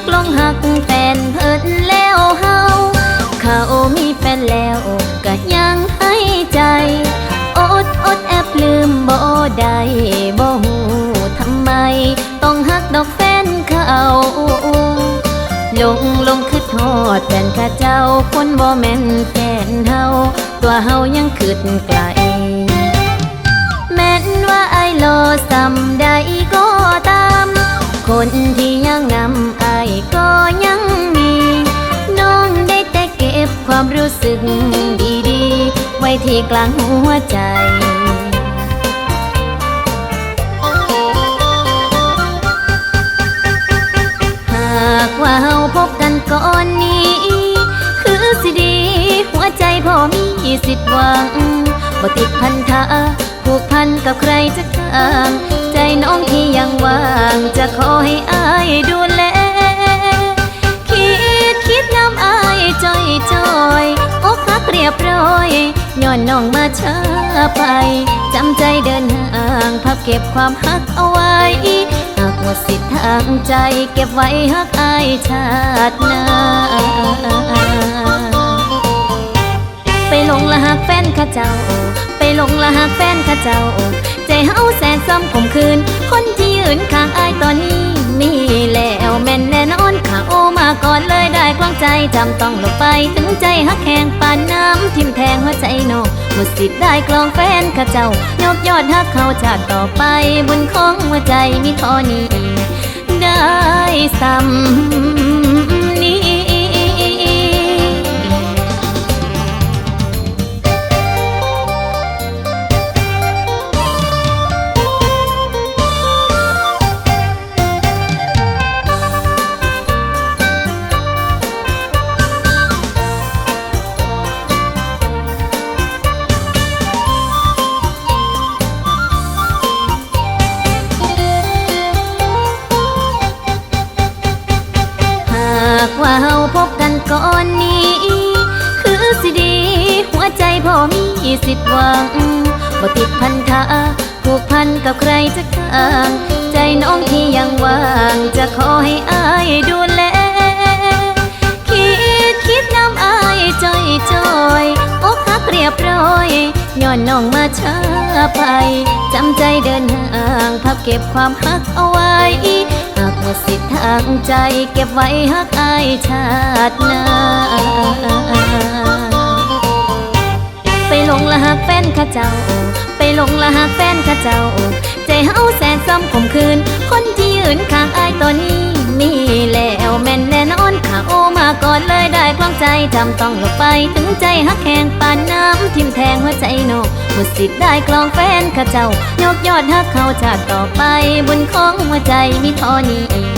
กลงหักแฟนเพิ่นแล้วเฮาเขามีแฟนแล้วก็ยังให้ใจ อดอดแอบลืมบ่ได้บ่หูทำไม ต้องหักดอกแฟนเขาลงลงคือทอดแฟนข้าเจ้าคนบ่แม่นแฟนเฮาตัวเฮายังคืดไกลแม้นว่าไอ้โลซ้ำใดก็ตาม คนที่ กลางหัวใจหากว่าเฮาพบกันก่อนนี้ คือสิดี หัวใจพอมีสิทธิ์หวังบ่ติดพันธะผูกพันกับใครจะทาง ย้อนน้องมาช้าไป จำใจเดินห่างพับเก็บความหักเอาไว้ หากหมดสิทธิ์ทางใจเก็บไว้หักอายชาติหน้าไปหลงละหักแฟนข้าเจ้า ไปหลงละหักแฟนข้าเจ้า ใจเฮาแสนซ้ำข่มขืน คนที่ยืนข้างอายตอนนี้ จจำต้องลบไปถึงใจหักแหงปานน้ำทิมแทงหัวใจนอกหมดสิทธิ์ได้กลองแฟนข้าเจ้ายกยอดหักเขาจากต่อไปบุญของหัวใจมีท่อนี้ได้ซ้ำ มีสิทธิ์หวังบ่ติดพันธะผูกพันกับใครจะข้าง ใจน้องที่ยังว่าง จะขอให้อายดูแล คิดคิดน้ำอายจอยจอยอกหักเรียบร้อยย้อนน้องมาช้าไป จำใจเดินห่างพับเก็บความหักเอาไว้ หากหมดสิทธิ์ทางใจ เก็บไว้หักอายชาติหน้า ข้าเจ้า ไปลงละหักแฟนข้าเจ้า ใจเฮาแสนซ้ำข่มขืน คนที่ยืนข้างอายตอนนี้มีแล้วแม่นแน่นอนข้าโอมาก่อนเลยได้กลองใจจำต้องหลบไปถึงใจหักแหงปานน้ำทิ่มแทงหัวใจนอกหมดสิทธิ์ได้กลองแฟนข้าเจ้ายกยอดหักเขาจากต่อไปบุญของหัวใจมีท่อนี้